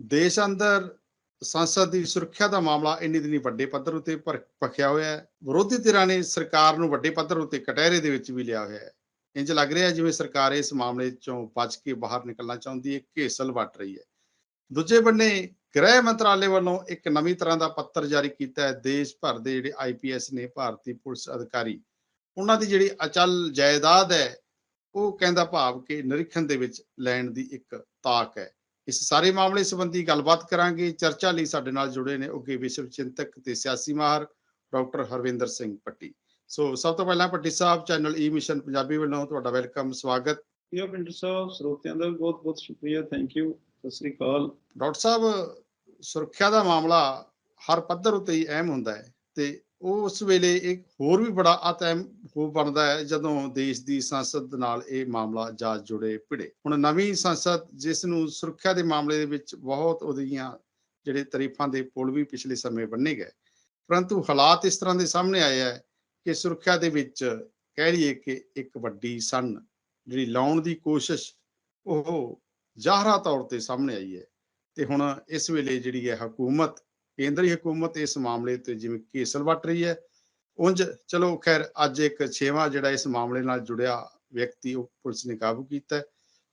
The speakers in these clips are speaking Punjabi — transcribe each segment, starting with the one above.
ਦੇਸ਼ ਅੰਦਰ ਸੰਸਦ ਦੀ ਸੁਰੱਖਿਆ ਦਾ ਮਾਮਲਾ ਇੰਨੀ ਦਿਨੀ ਵੱਡੇ ਪੱਧਰ ਉਤੇ ਭਰ- ਭਖਿਆ ਹੋਇਆ ਹੈ। ਵਿਰੋਧੀ ਧਿਰਾਂ ਨੇ ਸਰਕਾਰ ਨੂੰ ਵੱਡੇ ਪੱਧਰ ਉਤੇ ਕਟਹਿਰੇ ਦੇ ਵਿੱਚ ਵੀ ਲਿਆ ਹੋਇਆ ਹੈ। ਇੰਜ ਲੱਗ ਰਿਹਾ ਜਿਵੇਂ ਸਰਕਾਰ ਇਸ ਮਾਮਲੇ ਚੋਂ ਬਚ ਕੇ ਬਾਹਰ ਨਿਕਲਣਾ ਚਾਹੁੰਦੀ ਹੈ, ਘੇਸਲ ਵੱਟ ਰਹੀ ਹੈ। ਦੂਜੇ ਬੰਨੇ ਗ੍ਰਹਿ ਮੰਤਰਾਲੇ ਵੱਲੋਂ ਇੱਕ ਨਵੀਂ ਤਰ੍ਹਾਂ ਦਾ ਪੱਤਰ ਜਾਰੀ ਕੀਤਾ ਹੈ। ਦੇਸ਼ ਭਰ ਦੇ ਜਿਹੜੇ ਆਈਪੀਐਸ ਨੇ ਭਾਰਤੀ ਪੁਲਿਸ ਅਧਿਕਾਰੀ, ਉਹਨਾਂ ਦੀ ਜਿਹੜੀ ਅਚਲ ਜਾਇਦਾਦ ਹੈ, ਉਹ ਕਹਿੰਦਾ ਭਾਵ ਕਿ ਨਿਰੀਖਣ ਦੇ ਵਿੱਚ ਲੈਣ ਦੀ ਇੱਕ ਤਾਕ ਹੈ। ਇਸ ਸਾਰੇ ਮਾਮਲੇ ਸੰਬੰਧੀ ਗੱਲਬਾਤ ਕਰਾਂਗੇ। ਚਰਚਾ ਲਈ ਸਾਡੇ ਨਾਲ ਜੁੜੇ ਨੇ ਉੱਗੇ ਵਿਸ਼ਵ ਚਿੰਤਕ ਤੇ ਸਿਆਸੀ ਮਾਹਰ ਡਾਕਟਰ ਹਰਵਿੰਦਰ ਸਿੰਘ ਪੱਟੀ। ਸੋ ਸਭ ਤੋਂ ਪਹਿਲਾਂ Patti sahib channel E mission Punjabi ਵੱਲੋਂ ਤੁਹਾਡਾ ਵੈਲਕਮ ਸਵਾਗਤ। ਯਾ ਪਿੰਡਰ ਸਾਹਿਬ ਸਰੋਤਿਆਂ ਦਾ ਬਹੁਤ ਬਹੁਤ ਸ਼ੁਕਰੀਆ thank you Sat Sri Akal. Doctor ਸਾਹਿਬ ਸੁਰੱਖਿਆ ਦਾ ਮਾਮਲਾ ਹਰ ਪੱਧਰ ਉਤੇ ਹੀ ਅਹਿਮ ਹੁੰਦਾ ਹੈ ਤੇ ਉਹ ਉਸ ਵੇਲੇ ਇੱਕ ਹੋਰ ਵੀ ਬੜਾ ਅਤਹਿਮ ਹੋ ਬਣਦਾ ਹੈ ਜਦੋਂ ਦੇਸ਼ ਦੀ ਸੰਸਦ ਨਾਲ ਇਹ ਮਾਮਲਾ ਜਾ ਜੁੜੇ ਭਿੜੇ। ਹੁਣ ਨਵੀਂ ਸੰਸਦ ਜਿਸ ਨੂੰ ਸੁਰੱਖਿਆ ਦੇ ਮਾਮਲੇ ਦੇ ਵਿੱਚ ਬਹੁਤ ਉਹਦੀਆਂ ਜਿਹੜੇ ਤਾਰੀਫਾਂ ਦੇ ਪੁਲ ਵੀ ਪਿਛਲੇ ਸਮੇਂ ਬੰਨੇ ਗਏ। ਪਰੰਤੂ ਹਾਲਾਤ ਇਸ ਤਰ੍ਹਾਂ ਦੇ ਸਾਹਮਣੇ ਆਏ ਹੈ ਕਿ ਸੁਰੱਖਿਆ ਦੇ ਵਿੱਚ ਕਹਿ ਲਈਏ ਕਿ ਇੱਕ ਵੱਡੀ ਸਨ ਜਿਹੜੀ ਲਾਉਣ ਦੀ ਕੋਸ਼ਿਸ਼ ਉਹ ਜ਼ਾਹਰਾ ਤੌਰ ਤੇ ਸਾਹਮਣੇ ਆਈ ਹੈ। ਤੇ ਹੁਣ ਇਸ ਵੇਲੇ ਜਿਹੜੀ ਹੈ ਹਕੂਮਤ ਕੇਂਦਰੀ ਹਕੂਮਤ ਇਸ ਮਾਮਲੇ ਤੇ ਜਿਵੇਂ ਕੇਸਲ ਵੱਟ ਰਹੀ ਹੈ। ਉਂਝ ਚਲੋ ਖੈਰ ਅੱਜ ਇੱਕ ਛੇਵਾਂ ਜਿਹੜਾ ਇਸ ਮਾਮਲੇ ਨਾਲ ਜੁੜਿਆ ਵਿਅਕਤੀ, ਉਹ ਪੁਲਿਸ ਨੇ ਕਾਬੂ ਕੀਤਾ ਹੈ।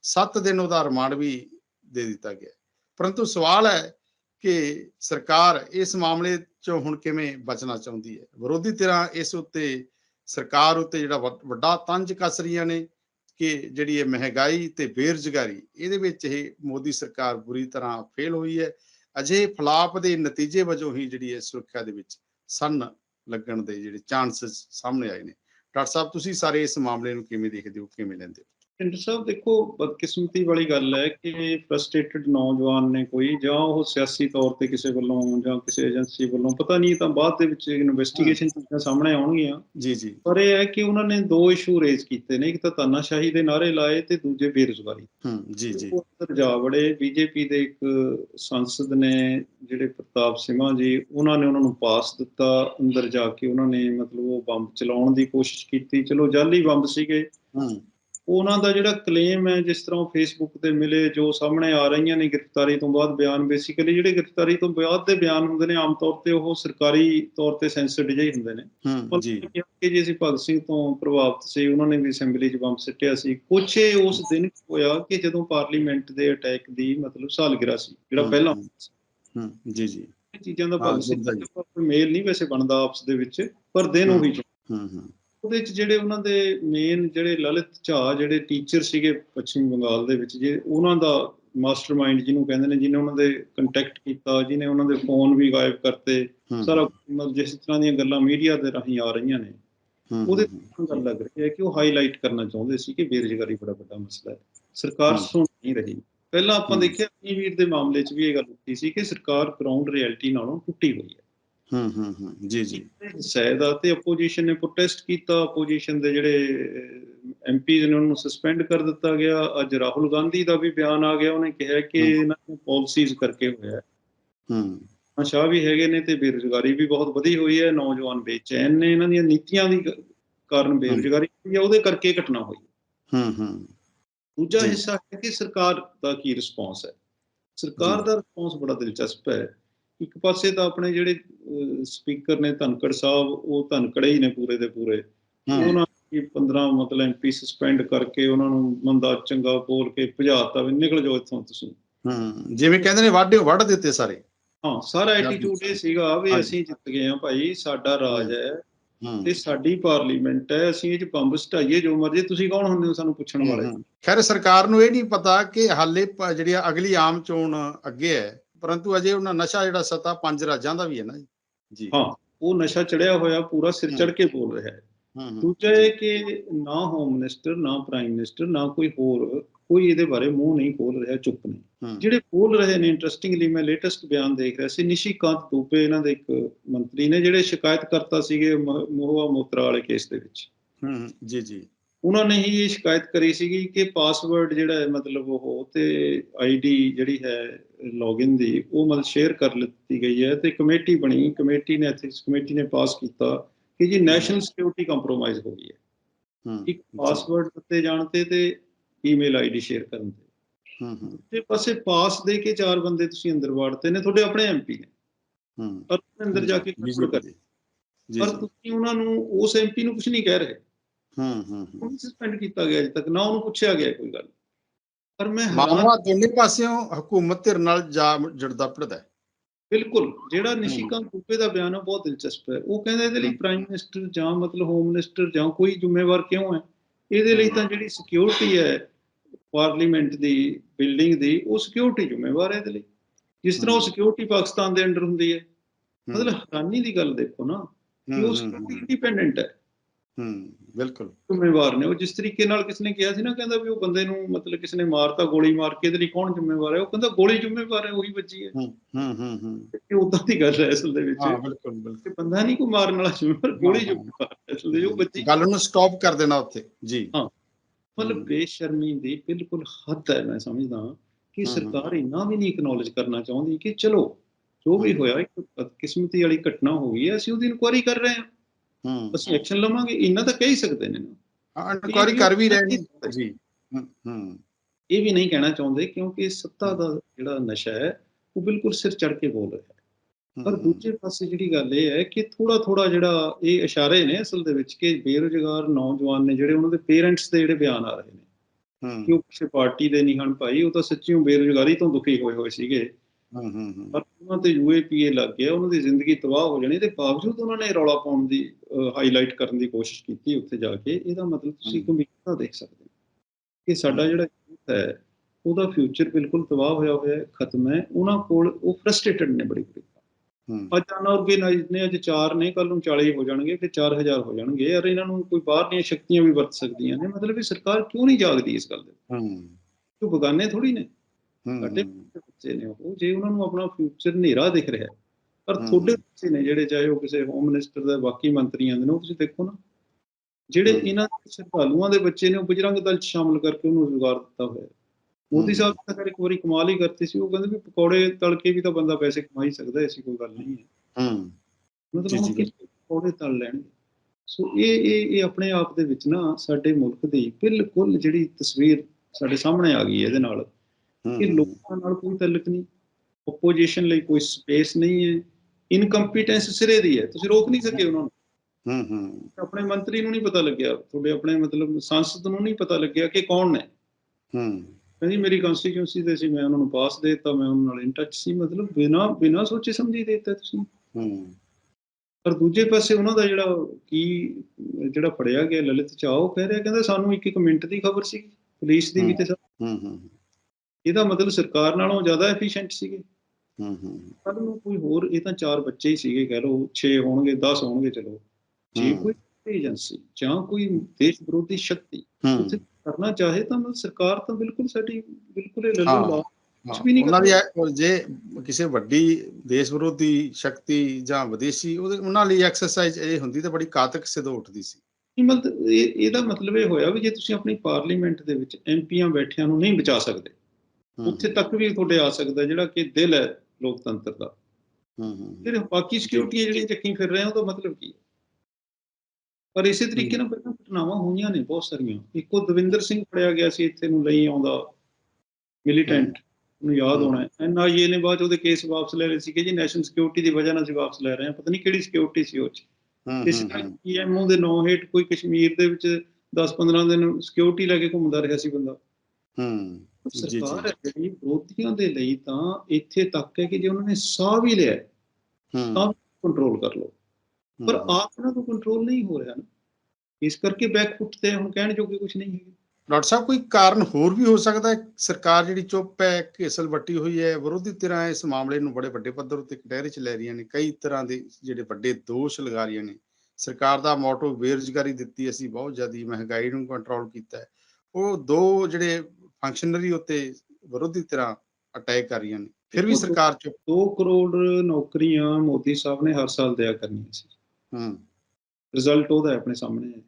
7 ਦਿਨ ਉਹਦਾ ਰਿਮਾਂਡ ਵੀ ਦੇ ਦਿੱਤਾ ਗਿਆ ਪਰੰਤੂ ਸਵਾਲ ਹੈ ਕਿ ਸਰਕਾਰ ਇਸ ਮਾਮਲੇ ਚੋਂ ਹੁਣ ਕਿਵੇਂ ਬਚਣਾ ਚਾਹੁੰਦੀ ਹੈ? ਵਿਰੋਧੀ ਧਿਰਾਂ ਇਸ ਉੱਤੇ ਸਰਕਾਰ ਉੱਤੇ ਜਿਹੜਾ ਵੱਡ- ਵੱਡਾ ਤੰਜ ਕੱਸ ਰਹੀਆਂ ਨੇ ਕਿ ਜਿਹੜੀ ਇਹ ਮਹਿੰਗਾਈ ਤੇ ਬੇਰੁਜ਼ਗਾਰੀ, ਇਹਦੇ ਵਿੱਚ ਇਹ ਮੋਦੀ ਸਰਕਾਰ ਬੁਰੀ ਤਰ੍ਹਾਂ ਫੇਲ ਹੋਈ ਹੈ। ਅਜੇ ਫਲਾਪ ਦੇ ਨਤੀਜੇ ਵਜੋਂ ਹੀ ਜਿਹੜੀ ਹੈ ਸੁਰੱਖਿਆ ਦੇ ਵਿੱਚ ਸੰਨ ਲੱਗਣ ਦੇ ਜਿਹੜੇ ਚਾਂਸਸ ਸਾਹਮਣੇ ਆਏ ਨੇ। ਡਾਕਟਰ ਸਾਹਿਬ, ਤੁਸੀਂ ਸਾਰੇ ਇਸ ਮਾਮਲੇ ਨੂੰ ਕਿਵੇਂ ਦੇਖਦੇ ਹੋ? ਕਿਵੇਂ ਲੈਂਦੇ ਹੋ? ਪਿੰਡਰ ਸਾਹਿਬ ਦੇਖੋ ਬਦਕਿਸਮਤੀ ਵਾਲੀ ਗੱਲ ਹੈ ਕਿ ਫਰਸਟ੍ਰੇਟਡ ਨੌਜਵਾਨ ਨੇ ਕੋਈ ਜਾਂ ਉਹ ਸਿਆਸੀ ਤੌਰ ਤੇ ਕਿਸੇ ਵੱਲੋਂ ਜਾਂ ਕਿਸੇ ਏਜੰਸੀ ਵੱਲੋਂ ਪਤਾ ਨਹੀਂ ਤਾਂ ਬਾਅਦ ਦੇ ਵਿੱਚ ਇਨਵੈਸਟੀਗੇਸ਼ਨ ਚੀਜ਼ਾਂ ਸਾਹਮਣੇ ਆਉਣਗੀਆਂ। ਜੀ ਜੀ। ਪਰ ਇਹ ਹੈ ਕਿ ਉਹਨਾਂ ਨੇ ਦੋ ਇਸ਼ੂ ਰੇਜ਼ ਕੀਤੇ ਨੇ ਇੱਕ ਤਾਂ ਤਾਨਾਸ਼ਾਹੀ ਦੇ ਨਾਰੇ ਲਾਏ ਤੇ ਦੂਜੇ ਬੇਰੁਜ਼ਗਾਰੀ। ਹੂੰ ਜੀ ਜੀ। ਉਹ ਅੰਦਰ ਜਾ ਵੜੇ। ਬੀਜੇਪੀ ਦੇ ਇੱਕ ਸੰਸਦ ਨੇ ਜਿਹੜੇ ਪ੍ਰਤਾਪ ਸਿੰਘਾ ਜੀ ਉਹਨਾਂ ਨੇ ਉਹਨਾਂ ਨੂੰ ਪਾਸ ਦਿੱਤਾ। ਅੰਦਰ ਜਾ ਕੇ ਉਹਨਾਂ ਨੇ ਮਤਲਬ ਉਹ ਬੰਬ ਚਲਾਉਣ ਦੀ ਕੋਸ਼ਿਸ਼ ਕੀਤੀ। ਚਲੋ ਜਾਲੀ ਬੰਬ ਸੀਗੇ। ਹੂੰ। ਉਹਨਾਂ ਦਾ ਜਿਹੜਾ ਕਲੇਮ ਹੈ ਜਿਸ ਤਰ੍ਹਾਂ ਫੇਸਬੁੱਕ ਤੇ ਮਿਲੇ ਜੋ ਸਾਹਮਣੇ ਆ ਰਹੀਆਂ ਨੇ ਗ੍ਰਿਫਤਾਰੀ ਤੋਂ ਬਾਅਦ ਬਿਆਨ ਬੇਸਿਕਲੀ ਜਿਹੜੇ ਗ੍ਰਿਫਤਾਰੀ ਤੋਂ ਬਾਅਦ ਦੇ ਬਿਆਨ ਹੁੰਦੇ ਨੇ ਆਮ ਤੌਰ ਤੇ ਉਹ ਸਰਕਾਰੀ ਤੌਰ ਤੇ ਸੈਂਸਿਟਿਵ ਜਿਹੇ ਹੁੰਦੇ ਨੇ ਹੂੰ ਜੀ ਕਿ ਜੇ ਅਸੀਂ ਭਗਤ ਸਿੰਘ ਤੋਂ ਪ੍ਰਭਾਵਿਤ ਸੀ ਉਹਨਾਂ ਨੇ ਵੀ ਅਸੈਂਬਲੀ 'ਚ ਬੰਬ ਸਿੱਟਿਆ ਸੀ ਇਹ ਉਸ ਦਿਨ ਹੋਇਆ ਕਿ ਜਦੋਂ ਪਾਰਲੀਮੈਂਟ ਦੇ ਅਟੈਕ ਦੀ ਮਤਲਬ ਸਾਲਗਿਰਾ ਸੀ ਜਿਹੜਾ ਪਹਿਲਾਂ। ਹੂੰ ਜੀ ਜੀ ਚੀਜ਼ਾਂ ਦਾ ਭਗਤ ਸਿੰਘ। ਦਾ ਮੇਲ ਨਹੀਂ ਵੈਸੇ ਬਣਦਾ ਆਪਸ ਦੇ ਵਿੱਚ ਪਰ ਦਿਨ। ਉਹੀ ਹੂੰ ਹੂੰ ਉਹਦੇ ਚ ਜਿਹੜੇ ਉਹਨਾਂ ਦੇ ਮੇਨ ਜਿਹੜੇ ਲਲਿਤ ਝਾ ਜਿਹੜੇ ਟੀਚਰ ਸੀਗੇ ਪੱਛਮੀ ਬੰਗਾਲ ਦੇ ਵਿੱਚ ਜੇ ਉਹਨਾਂ ਦਾ ਮਾਸਟਰਮਾਈਂਡ ਜਿਹਨੂੰ ਕਹਿੰਦੇ ਨੇ ਜਿਹਨੇ ਉਹਨਾਂ ਦੇ ਕੰਟੈਕਟ ਕੀਤਾ ਜਿਹਨੇ ਉਹਨਾਂ ਦੇ ਫੋਨ ਵੀ ਗਾਇਬ ਕਰਤੇ ਸਾਰਾ ਮਤਲਬ ਜਿਸ ਤਰ੍ਹਾਂ ਦੀਆਂ ਗੱਲਾਂ ਮੀਡੀਆ ਦੇ ਰਾਹੀਂ ਆ ਰਹੀਆਂ ਨੇ ਉਹਦੇ ਤੋਂ ਗੱਲ ਲੱਗ ਰਹੀ ਹੈ ਕਿ ਉਹ ਹਾਈਲਾਈਟ ਕਰਨਾ ਚਾਹੁੰਦੇ ਸੀ ਕਿ ਬੇਰੁਜ਼ਗਾਰੀ ਬੜਾ ਵੱਡਾ ਮਸਲਾ ਹੈ। ਸਰਕਾਰ। ਸੁਣ ਨਹੀਂ ਰਹੀ। ਪਹਿਲਾਂ ਆਪਾਂ। ਦੇਖਿਆ ਵੀਰ ਦੇ ਮਾਮਲੇ 'ਚ ਵੀ ਇਹ ਗੱਲ ਉੱਠੀ ਸੀ ਕਿ ਸਰਕਾਰ ਗਰਾਊਂਡ ਰਿਐਲਿਟੀ ਨਾਲੋਂ ਟੁੱਟੀ ਹੋਈ ਹੈ। ਹੂੰ ਹੂੰ ਹੂੰ ਜੀ ਜੀ। ਸੈਦਾ ਤੇ ਆਪੋਜੀਸ਼ਨ ਨੇ ਪ੍ਰੋਟੈਸਟ ਕੀਤਾ। ਆਪੋਜੀਸ਼ਨ ਦੇ ਜਿਹੜੇ ਐਮਪੀਜ਼ ਨੇ ਉਹਨਾਂ ਨੂੰ ਸਸਪੈਂਡ ਕਰ ਦਿੱਤਾ ਗਿਆ। ਅੱਜ ਰਾਹੁਲ ਗਾਂਧੀ ਦਾ ਵੀ ਬਿਆਨ ਆ ਗਿਆ। ਉਹਨੇ ਕਿਹਾ ਕਿ ਹਮ। ਇਹਨਾਂ ਨੇ ਪਾਲਿਸੀਜ਼ ਕਰਕੇ ਹੋਇਆ। ਹੈ। ਸ਼ਾਹ ਵੀ ਹੈਗੇ ਨੇ ਤੇ ਬੇਰੁਜ਼ਗਾਰੀ ਵੀ ਬਹੁਤ ਵਧੀ ਹੋਈ ਹੈ। ਨੌਜਵਾਨ ਬੇਚੈਨ ਨੇ ਇਹਨਾਂ ਦੀਆਂ ਨੀਤੀਆਂ ਦੀ ਕਾਰਨ ਬੇਰੁਜ਼ਗਾਰੀ ਹੋਈ ਹੈ। ਉਹਦੇ ਕਰਕੇ ਘਟਨਾ ਹੋਈ ਹੂੰ। ਹੂੰ ਦੂਜਾ। ਹਿੱਸਾ ਹੈ ਕਿ ਸਰਕਾਰ ਦਾ ਕੀ ਰਿਸਪੌਂਸ ਹੈ? ਸਰਕਾਰ। ਦਾ ਰਿਸਪੌਂਸ ਬੜਾ ਦਿਲਚਸਪ ਹੈ। ਇੱਕ ਪਾਸੇ ਤਾਂ ਆਪਣੇ ਜਿਹੜੇ ਸਪੀਕਰ ਨੇ ਧਨਕੜ ਸਾਹਿਬ ਉਹ ਧਨਕੜੇ ਹੀ ਨੇ ਪੂਰੇ ਦੇ ਪੂਰੇ। ਉਹਨਾਂ ਦੀ 15 ਮਤਲਬ ਐਮਪੀ ਸਸਪੈਂਡ ਕਰਕੇ ਉਹਨਾਂ ਨੂੰ ਮੰਦਾ ਚੰਗਾ ਬੋਲ ਕੇ ਭਜਾਤਾ ਵੀ ਨਿਕਲ ਜਾਓ ਇੱਥੋਂ ਤੁਸੀਂ। ਹੂੰ ਜਿਵੇਂ ਕਹਿੰਦੇ ਨੇ ਵਾਢੇ ਵੱਢ ਦਿੱਤੇ ਸਾਰੇ। ਹਾਂ ਸਾਰਾ ਐਟੀਟਿਊਡ ਇਹ ਸੀਗਾ ਵੀ। ਅਸੀਂ ਜਿੱਤ ਗਏ ਹਾਂ ਭਾਈ ਸਾਡਾ ਰਾਜ ਹੈ। ਤੇ ਸਾਡੀ ਪਾਰਲੀਮੈਂਟ ਹੈ ਅਸੀਂ ਇਹ ਚ ਬੰਬ ਸਟਾਈਏ ਜੋ ਮਰਜ਼ੀ ਤੁਸੀਂ ਕੌਣ ਹੁੰਦੇ ਹੋ ਸਾਨੂੰ ਪੁੱਛਣ ਵਾਲੇ? ਖੈਰ ਸਰਕਾਰ ਨੂੰ ਇਹ ਨਹੀਂ ਪਤਾ ਕਿ ਹਾਲੇ ਜਿਹੜੀ ਆ ਅਗਲੀ ਆਮ ਚੋਣ ਅੱਗੇ ਹੈ ਪਰੰਤੂ ਅਜੇ ਉਹਨਾਂ ਨਸ਼ਾ ਜਿਹੜਾ ਸਤਾ ਪੰਜ ਰਾਜਾਂ ਦਾ ਵੀ ਹੈ ਨਾ ਜੀ। ਜੀ। ਹਾਂ ਉਹ ਨਸ਼ਾ ਚੜਿਆ ਹੋਇਆ ਪੂਰਾ ਸਿਰ ਚੜ ਕੇ ਬੋਲ ਰਿਹਾ ਹੈ। ਦੂਜਾ ਇਹ ਕਿ ਨਾ ਹੋਮ ਮਿਨਿਸਟਰ ਨਾ ਪ੍ਰਾਈਮ ਮਿਨਿਸਟਰ ਨਾ ਕੋਈ ਹੋਰ ਕੋਈ ਇਹਦੇ ਬਾਰੇ ਮੂੰਹ ਨਹੀਂ ਖੋਲ ਰਿਹਾ ਚੁੱਪ ਨੇ ਜਿਹੜੇ ਬੋਲ ਰਹੇ ਨੇ ਇੰਟਰਸਟਿੰਗਲੀ ਮੈਂ ਲੇਟੈਸਟ ਬਿਆਨ ਦੇਖ ਰਿਹਾ ਸੀ ਨਿਸ਼ੀਕਾਂਤ ਦੂਬੇ ਇਹਨਾਂ ਦੇ ਇੱਕ ਮੰਤਰੀ ਨੇ ਜਿਹੜੇ ਸ਼ਿਕਾਇਤ ਕਰਤਾ ਸੀਗੇ ਮ- ਮਹੁਆ ਮੋਤਰਾ ਵਾਲੇ ਕੇਸ ਦੇ ਵਿੱਚ। ਹਮ, ਜੀ ਜੀ। ਉਹਨਾਂ ਨੇ ਹੀ ਇਹ ਸ਼ਿਕਾਇਤ ਕਰੀ ਸੀਗੀ ਕਿ ਪਾਸਵਰਡ ਜਿਹੜਾ ਹੈ ਮਤਲਬ ਉਹ ਤੇ ਆਈਡੀ ਜਿਹੜੀ ਹੈ ਲੌਗਇਨ ਦੀ ਉਹ ਮਤਲਬ ਸ਼ੇਅਰ ਕਰ ਲਿੱਤੀ ਗਈ ਹੈ ਤੇ ਕਮੇਟੀ ਬਣੀ। ਕਮੇਟੀ ਨੇ ਐਥਿਕਸ ਕਮੇਟੀ ਨੇ ਪਾਸ ਕੀਤਾ ਕਿ ਜੀ ਨੈਸ਼ਨਲ ਸਿਕਿਉਰਿਟੀ ਕੰਪਰੋਮਾਈਜ਼ ਹੋ ਗਈ ਹੈ। ਇੱਕ ਪਾਸਵਰਡ ਦਿੱਤੇ ਜਾਣ ਤੇ ਤੇ ਈਮੇਲ ਆਈਡੀ ਸ਼ੇਅਰ ਕਰਨ ਤੇ। ਹੂੰ ਹੂੰ। ਤੇ ਪਾਸੇ ਪਾਸ ਦੇ ਕੇ ਚਾਰ ਬੰਦੇ ਤੁਸੀਂ ਅੰਦਰ ਵਾੜਤੇ ਨੇ ਤੁਹਾਡੇ ਆਪਣੇ ਐਮਪੀ ਨੇ। ਹੂੰ। ਪਰ ਅੰਦਰ ਜਾ ਕੇ ਕੰਟਰੋਲ ਕਰ ਪਰ ਤੁਸੀਂ ਉਹਨਾਂ ਨੂੰ ਉਸ ਐਮਪੀ ਨੂੰ ਕੁਝ ਨਹੀਂ ਕਹਿ ਰਹੇ। ਹੂੰ ਹੂੰ ਹੂੰ। ਉਹਨੂੰ ਸਸਪੈਂਡ ਕੀਤਾ ਗਿਆ ਅਜੇ ਤੱਕ ਨਾ ਉਹਨੂੰ ਪੁੱਛਿਆ ਗਿਆ ਕੋਈ ਗੱਲ। ਪਰ ਮੈਂ ਮਾਮਲਾ ਦੋਨੇ ਪਾਸਿਓਂ ਹਕੂਮਤ ਧਿਰ ਨਾਲ ਜਾ ਜੁੜਦਾ ਪੜਦਾ ਹੈ। ਬਿਲਕੁਲ ਜਿਹੜਾ ਨਿਸ਼ੀਕਾਂਤ ਦੁਬੇ ਦਾ ਬਿਆਨ ਹੈ ਉਹ ਬਹੁਤ ਦਿਲਚਸਪ ਹੈ। ਉਹ ਕਹਿੰਦਾ ਇਹਦੇ ਲਈ। ਪ੍ਰਾਈਮ ਮਿਨਿਸਟਰ ਜਾਂ ਮਤਲਬ ਹੋਮ ਮਿਨਿਸਟਰ ਜਾਂ ਕੋਈ ਜ਼ਿੰਮੇਵਾਰ ਕਿਉਂ ਹੈ? ਇਹਦੇ ਲਈ ਤਾਂ ਜਿਹੜੀ ਸਿਕਿਉਰਿਟੀ ਹੈ ਪਾਰਲੀਮੈਂਟ ਦੀ ਬਿਲਡਿੰਗ ਦੀ ਉਹ ਸਿਕਿਉਰਿਟੀ ਜ਼ਿੰਮੇਵਾਰ ਹੈ ਇਹਦੇ ਲਈ। ਜਿਸ ਤਰ੍ਹਾਂ ਉਹ। ਸਿਕਿਉਰਿਟੀ ਪਾਕਿਸਤਾਨ ਦੇ ਅੰਡਰ ਹੁੰਦੀ ਹੈ। ਮਤਲਬ ਹੈਰਾਨੀ ਦੀ ਗੱਲ ਦੇਖੋ ਨਾ ਕਿ ਉਹ ਸਿਕਿਉਰਿਟੀ ਇੰਡੀਪੈਂਡੈਂਟ ਹੈ। ਹੂੰ ਬਿਲਕੁਲ। ਜ਼ਿੰਮੇਵਾਰ ਨੇ। ਉਹ ਜਿਸ ਤਰੀਕੇ ਨਾਲ ਕਿਸ ਨੇ ਕਿਹਾ ਸੀ ਨਾ ਕਹਿੰਦਾ ਵੀ ਉਹ ਬੰਦੇ ਨੂੰ ਮਤਲਬ ਕਿਸ ਨੇ ਮਾਰਤਾ ਗੋਲੀ ਮਾਰ ਕੇ ਇਹਦੇ ਲਈ ਕੌਣ ਜ਼ਿੰਮੇਵਾਰ ਹੈ? ਉਹ ਕਹਿੰਦਾ ਗੋਲੀ ਜ਼ਿੰਮੇਵਾਰ ਹੈ ਉਹੀ ਵੱਜੀ ਹੈ। ਹੂੰ ਹੂੰ ਹੂੰ ਹੂੰ। ਇਹ ਉਦਾਂ ਦੀ ਗੱਲ ਹੈ ਅਸਲ ਦੇ ਵਿੱਚ। ਹਾਂ ਬਿਲਕੁਲ ਬਿਲਕੁਲ। ਕਿ ਬੰਦਾ ਨਹੀਂ ਕੋਈ ਮਾਰਨ ਵਾਲਾ ਜ਼ਿੰਮੇਵਾਰ ਗੋਲੀ ਹਾਂ, ਹਾਂ। ਜ਼ਿੰਮੇਵਾਰ ਹੈ ਅਸਲ ਦੇ ਜੋ ਵੱਜੀ। ਗੱਲ ਨੂੰ ਸਟਾਪ ਕਰ ਦੇਣਾ ਉੱਥੇ। ਜੀ। ਮਤਲਬ ਹਮ। ਬੇਸ਼ਰਮੀ ਦੀ ਬਿਲਕੁਲ ਹੱਦ ਹੈ ਮੈਂ ਸਮਝਦਾ ਕਿ। ਸਰਕਾਰ ਇੰਨਾ ਵੀ ਨਹੀਂ ਐਕਨੋਲਜ ਕਰਨਾ ਚਾਹੁੰਦੀ ਕਿ ਚਲੋ ਜੋ ਵੀ। ਹੋਇਆ ਇੱਕ ਬਦਕਿਸਮਤੀ ਵਾਲੀ ਘਟਨਾ ਹੋ ਗਈ ਹੈ ਅਸੀਂ ਉਹਦੀ ਇਨਕੁਆਇਰੀ ਕਰ ਰਹੇ ਹਾਂ ਹੂੰ। ਅਸੀਂ ਐਕਸ਼ਨ ਲਵਾਂਗੇ ਇੰਨਾ ਤਾਂ ਕਹਿ ਹੀ ਸਕਦੇ ਨੇ। ਨਾ ਇਨਕੁਆਰੀ ਕਰ ਵੀ ਰਹੇ ਨੇ। ਜੀ ਹੂੰ ਹੂੰ। ਇਹ ਵੀ ਨਹੀਂ ਕਹਿਣਾ ਚਾਹੁੰਦੇ ਕਿਉਂਕਿ ਸੱਤਾ ਦਾ ਜਿਹੜਾ ਨਸ਼ਾ ਹੈ ਉਹ ਬਿਲਕੁਲ ਸਿਰ ਚੜ ਕੇ ਬੋਲ ਰਿਹਾ ਹੈ। ਪਰ ਦੂਜੇ ਪਾਸੇ ਜਿਹੜੀ ਗੱਲ ਇਹ ਹੈ ਕਿ ਥੋੜਾ ਥੋੜਾ ਜਿਹੜਾ ਇਹ ਇਸ਼ਾਰੇ ਨੇ ਅਸਲ ਦੇ ਵਿੱਚ ਕਿ ਬੇਰੁਜ਼ਗਾਰ ਨੌਜਵਾਨ ਨੇ ਜਿਹੜੇ ਉਹਨਾਂ ਦੇ ਪੇਰੈਂਟਸ ਦੇ ਜਿਹੜੇ ਬਿਆਨ ਆ ਰਹੇ ਨੇ। ਹੂੰ। ਕਿ ਉਹ ਕਿਸੇ ਪਾਰਟੀ ਦੇ ਨਹੀਂ ਹਨ ਭਾਈ ਉਹ ਤਾਂ ਸੱਚੀਓ ਬੇਰੁਜ਼ਗਾਰੀ ਤੋਂ ਦੁਖੀ ਹੋਏ ਹੋਏ ਸੀਗੇ। ਹੂੰ ਹੂੰ ਪਰ ਉਹਨਾਂ ਤੇ ਯੂਏਪੀਏ ਲੱਗ ਗਿਆ ਉਹਨਾਂ ਦੀ ਜ਼ਿੰਦਗੀ ਤਬਾਹ ਹੋ ਜਾਣੀ ਤੇ ਬਾਵਜੂਦ ਉਹਨਾਂ ਨੇ ਰੌਲਾ ਪਾਉਣ ਦੀ ਹਾਈਲਾਈਟ ਕਰਨ ਦੀ ਕੋਸ਼ਿਸ਼ ਕੀਤੀ ਉੱਥੇ ਜਾ ਕੇ ਇਹਦਾ ਮਤਲਬ ਤੁਸੀਂ। ਗੰਭੀਰਤਾ ਦੇਖ ਸਕਦੇ ਹੋ। ਕਿ ਸਾਡਾ। ਜਿਹੜਾ ਯੂਥ ਹੈ ਉਹਦਾ ਫਿਊਚਰ ਬਿਲਕੁਲ ਤਬਾਹ ਹੋਇਆ ਹੋਇਆ ਹੈ ਖਤਮ ਹੈ। ਉਹਨਾਂ ਕੋਲ ਉਹ ਫਰਸਟ੍ਰੇਟਡ ਨੇ ਬੜੀ ਬੜੀ। ਅੱਜ ਅਨਆਰਗੇਨਾਈਜ਼ਡ ਨੇ ਅੱਜ 4 ਨੇ ਕੱਲ ਨੂੰ 40 ਹੋ ਜਾਣਗੇ ਫਿਰ 4000 ਹੋ ਜਾਣਗੇ। ਯਾਰ ਇਹਨਾਂ ਨੂੰ ਕੋਈ ਬਾਹਰ ਦੀਆਂ ਸ਼ਕਤੀਆਂ ਵੀ ਵਰਤ ਸਕਦੀਆਂ ਨੇ ਮਤਲਬ ਵੀ ਸਰਕਾਰ ਕਿਉਂ ਨਹੀਂ ਜਾਗਦੀ ਇਸ ਗੱਲ ਦੇ ਹੂੰ। ਕਿਉਂ ਬਗਾਨੇ ਥੋੜੀ ਨੇ। ਸਾਡੇ ਬੱਚੇ ਨੇ ਉਹ। ਜੇ ਉਹਨਾਂ ਨੂੰ ਆਪਣਾ ਫਿਊਚਰ ਹਨੇਰਾ ਦਿਖ ਰਿਹਾ ਪਰ। ਤੁਹਾਡੇ ਬੱਚੇ ਨੇ ਜਿਹੜੇ ਚਾਹੇ ਉਹ ਕਿਸੇ ਹੋਮ ਮਿਨਿਸਟਰ ਦੇ ਬਾਕੀ ਮੰਤਰੀਆਂ ਦੇ ਨੇ ਉਹ ਤੁਸੀਂ ਦੇਖੋ ਨਾ। ਜਿਹੜੇ। ਇਹਨਾਂ ਦੇ ਸ਼ਰਧਾਲੂਆਂ ਦੇ ਬੱਚੇ ਨੇ ਉਹ ਬਜਰੰਗ ਦਲ ਚ ਸ਼ਾਮਲ ਕਰਕੇ ਉਹਨੂੰ ਰੁਜ਼ਗਾਰ ਦਿੱਤਾ ਹੋਇਆ। ਮੋਦੀ। ਸਾਹਿਬ ਤਾਂ ਖੈਰ ਇੱਕ ਵਾਰੀ ਕਮਾਲ ਹੀ ਕਰਤੀ ਸੀ। ਉਹ ਕਹਿੰਦੇ ਵੀ ਪਕੌੜੇ ਤਲ ਕੇ ਵੀ ਤਾਂ ਬੰਦਾ ਪੈਸੇ ਕਮਾ ਹੀ ਸਕਦਾ ਐਸੀ ਕੋਈ ਗੱਲ ਨਹੀਂ ਹੈ। ਹੂੰ। ਮਤਲਬ ਉਹ ਕਿਸ ਪਕੌੜੇ ਤਲ ਲੈਣਗੇ? ਸੋ ਇਹ ਇਹ ਇਹ ਆਪਣੇ ਆਪ ਦੇ ਵਿੱਚ ਨਾ ਸਾਡੇ ਮੁਲਕ ਦੀ ਬਿਲਕੁਲ ਜਿਹੜੀ ਤਸਵੀਰ ਸਾਡੇ ਸਾਹਮਣੇ ਆ ਗਈ ਇਹਦੇ ਨਾਲ। ਕਿ ਲੋਕਾਂ ਨਾਲ ਕੋਈ ਤਲਕ ਨਹੀਂ ਆਪੋਜੀਸ਼ਨ ਲਈ ਕੋਈ ਸਪੇਸ ਨਹੀਂ ਹੈ ਇਨਕੰਪੀਟੈਂਸ ਸਿਰੇ ਦੀ ਹੈ ਤੁਸੀਂ ਰੋਕ ਨਹੀਂ ਸਕੇ ਉਹਨਾਂ ਨੂੰ। ਹੂੰ ਹੂੰ। ਆਪਣੇ ਮੰਤਰੀ ਨੂੰ ਨਹੀਂ ਪਤਾ ਲੱਗਿਆ ਤੁਹਾਡੇ ਆਪਣੇ ਮਤਲਬ ਸੰਸਦ ਨੂੰ ਨਹੀਂ ਪਤਾ ਲੱਗਿਆ ਕਿ ਕੌਣ ਨੇ। ਹੂੰ। ਕਹਿੰਦੀ ਮੇਰੀ ਕਨਸਟੀਟਿਊਂਸੀ ਦੇ ਸੀ ਮੈਂ ਉਹਨਾਂ ਨੂੰ ਪਾਸ ਦੇ ਦਿੱਤਾ ਮੈਂ ਉਹਨਾਂ ਨਾਲ ਇਨ ਟੱਚ ਸੀ ਮਤਲਬ ਬਿਨਾ ਬਿਨਾ ਸੋਚੇ ਸਮਝੇ ਦੇ ਦਿੱਤਾ ਤੁਸੀਂ। ਹੂੰ। ਪਰ ਦੂਜੇ ਪਾਸੇ ਉਹਨਾਂ ਦਾ ਜਿਹੜਾ ਕੀ ਜਿਹੜਾ ਫੜਿਆ ਗਿਆ ਲਲਿਤ ਚਾਹ ਉਹ ਕਹਿ ਰਿਹਾ ਕਹਿੰਦਾ ਸਾਨੂੰ ਇੱਕ ਇੱਕ ਮਿੰਟ ਦੀ ਖਬਰ ਸੀ ਪੁਲਿਸ ਦੀ ਵੀ ਤੇ ਹੂੰ ਹੂੰ। ਇਹਦਾ ਮਤਲਬ ਸਰਕਾਰ ਨਾਲੋਂ ਜ਼ਿਆਦਾ ਐਫੀਸ਼ੀਐਂਟ ਸੀਗੇ। ਹੂੰ ਹੂੰ। ਕੱਲ ਨੂੰ ਕੋਈ ਹੋਰ ਇਹ ਤਾਂ ਚਾਰ ਬੱਚੇ ਹੀ ਸੀਗੇ ਕਹਿ ਲਓ 6 ਹੋਣਗੇ 10 ਹੋਣਗੇ ਚਲੋ। ਜੇ। ਕੋਈ ਏਜੰਸੀ ਜਾਂ ਕੋਈ ਦੇਸ਼ ਵਿਰੋਧੀ ਸ਼ਕਤੀ ਕਰਨਾ ਚਾਹੇ ਤਾਂ ਮਤਲਬ ਸਰਕਾਰ ਤਾਂ ਬਿਲਕੁਲ ਸਾਡੀ ਬਿਲਕੁਲ ਇਹ। ਲੱਲੂ ਹਾਂ, ਵੀ ਨਹੀਂ ਉਹਨਾਂ ਦੀ ਜੇ ਕਿਸੇ ਵੱਡੀ ਦੇਸ਼ ਵਿਰੋਧੀ ਸ਼ਕਤੀ ਜਾਂ ਵਿਦੇਸ਼ੀ ਉਹਨਾਂ ਲਈ ਐਕਸਰਸਾਈਜ਼ ਇਹ ਹੁੰਦੀ ਤਾਂ ਬੜੀ ਘਾਤਕ ਸਿੱਧ ਉੱਠਦੀ ਸੀ। ਮਤਲਬ ਇਹ ਇਹਦਾ ਮਤਲਬ ਇਹ ਹੋਇਆ ਵੀ ਜੇ ਤੁਸੀਂ ਆਪਣੀ ਪਾਰਲੀਮੈਂਟ ਦੇ ਵਿੱਚ ਐਮਪੀਆਂ ਬੈਠਿਆਂ ਨੂੰ ਨਹੀਂ ਬਚਾ ਸਕਦੇ ਉੱਥੇ ਤੱਕ ਵੀ ਤੁਹਾਡੇ ਆ ਸਕਦਾ ਜਿਹੜਾ ਕਿ ਦਿਲ ਹੈ ਲੋਕਤੰਤਰ ਦਾ। ਹੂੰ ਹੂੰ ਜਿਹੜੇ ਬਾਕੀ ਸਿਕਿਉਰਿਟੀਆਂ ਜਿਹੜੀਆਂ ਚੱਕੀ ਫਿਰ ਰਹੇ ਆ ਉਹਦਾ ਮਤਲਬ ਕੀ ਹੈ? ਪਰ ਇਸੇ ਤਰੀਕੇ ਨਾਲ ਪਹਿਲਾਂ ਘਟਨਾਵਾਂ ਹੋਈਆਂ ਨੇ ਬਹੁਤ ਸਾਰੀਆਂ। ਇੱਕੋ ਦਵਿੰਦਰ ਸਿੰਘ ਫੜਿਆ ਗਿਆ ਸੀ ਇੱਥੇ ਨੂੰ ਲਈ ਆਉਂਦਾ। ਮਿਲੀਟੈਂਟ ਨੂੰ ਯਾਦ। ਹੋਣਾ ਐਨਆਈਏ ਨੇ ਬਾਅਦ ਉਹਦੇ ਕੇਸ ਵਾਪਸ ਲੈ ਲਏ ਸੀ ਕਿ ਜੀ। ਨੈਸ਼ਨਲ ਸਿਕਿਉਰਿਟੀ ਦੀ ਵਜ੍ਹਾ ਨਾਲ ਅਸੀਂ ਵਾਪਸ ਲੈ ਰਹੇ ਹਾਂ। ਪਤਾ ਨਹੀਂ ਕਿਹੜੀ ਸਿਕਿਉਰਿਟੀ ਸੀ ਉਹ 'ਚ। ਹੂੰ, ਇਸ ਹੂੰ, ਤਰ੍ਹਾਂ ਹੂੰ, ਪੀਐਮਓ ਦੇ ਨਾਂ ਹੇਠ ਕੋਈ ਕਸ਼ਮੀਰ ਦੇ ਵਿੱਚ 10-15 ਦਿਨ ਸਿਕਿਉਰਿਟੀ ਲੈ ਕੇ ਘੁੰਮਦਾ ਰਿਹਾ ਸੀ ਬੰਦਾ। ਹੂੰ। ਸਰਕਾਰ ਜਿਹੜੀ ਵਿਰੋਧੀਆਂ ਦੇ ਲਈ ਤਾਂ ਇੱਥੇ ਤੱਕ ਹੈ ਕਿ ਜੇ ਉਹਨਾਂ ਨੇ ਸਾਹ ਵੀ ਲਿਆ ਹੂੰ, ਤਾਂ ਕੰਟਰੋਲ ਕਰ ਲਓ। ਪਰ। ਆਪ ਇਹਨਾਂ ਤੋਂ ਕੰਟਰੋਲ ਨਹੀਂ ਹੋ ਰਿਹਾ ਨਾ। ਇਸ ਕਰਕੇ ਬੈਕ ਫੁੱਟ ਤੇ ਹੁਣ ਕਹਿਣ ਜੋਗੇ ਕੁਝ ਨਹੀਂ ਹੈ ਡਾਕਟਰ ਸਾਹਿਬ ਕੋਈ ਕਾਰਨ ਹੋਰ ਵੀ ਹੋ ਸਕਦਾ ਹੈ? ਸਰਕਾਰ ਜਿਹੜੀ ਚੁੱਪ ਹੈ ਘੇਸਲ ਵੱਟੀ ਹੋਈ ਹੈ ਵਿਰੋਧੀ ਧਿਰਾਂ ਇਸ ਮਾਮਲੇ ਨੂੰ ਬੜੇ ਵੱਡੇ ਪੱਧਰ ਉੱਤੇ ਕਟਹਿਰੇ 'ਚ ਲੈ ਰਹੀਆਂ ਨੇ। ਕਈ ਤਰ੍ਹਾਂ ਦੇ ਜਿਹੜੇ ਵੱਡੇ ਦੋਸ਼ ਲਗਾ ਰਹੀਆਂ ਨੇ। ਸਰਕਾਰ ਦਾ ਮੋਟੋ ਬੇਰੁਜ਼ਗਾਰੀ ਦਿੱਤੀ ਅਸੀਂ ਬਹੁਤ ਜ਼ਿਆਦੀ ਮਹਿੰਗਾਈ ਨੂੰ ਕੰਟਰੋਲ ਕੀਤਾ ਉਹ ਦੋ ਜਿਹੜੇ ਫੰਕਸ਼ਨਰੀ ਉੱਤੇ ਵਿਰੋਧੀ ਧਿਰਾਂ ਅਟੈਕ ਕਰ ਰਹੀਆਂ ਨੇ। ਫਿਰ ਵੀ ਸਰਕਾਰ ਚੁੱਪ 2 ਕਰੋੜ ਨੌਕਰੀਆਂ ਮੋਦੀ ਸਾਹਿਬ ਨੇ ਹਰ ਸਾਲ ਦਿਆ ਕਰਨੀਆਂ ਸੀ। ਹੂੰ। ਰਿਜ਼ਲਟ ਉਹਦਾ ਆਪਣੇ ਸਾਹਮਣੇ। ਹੈ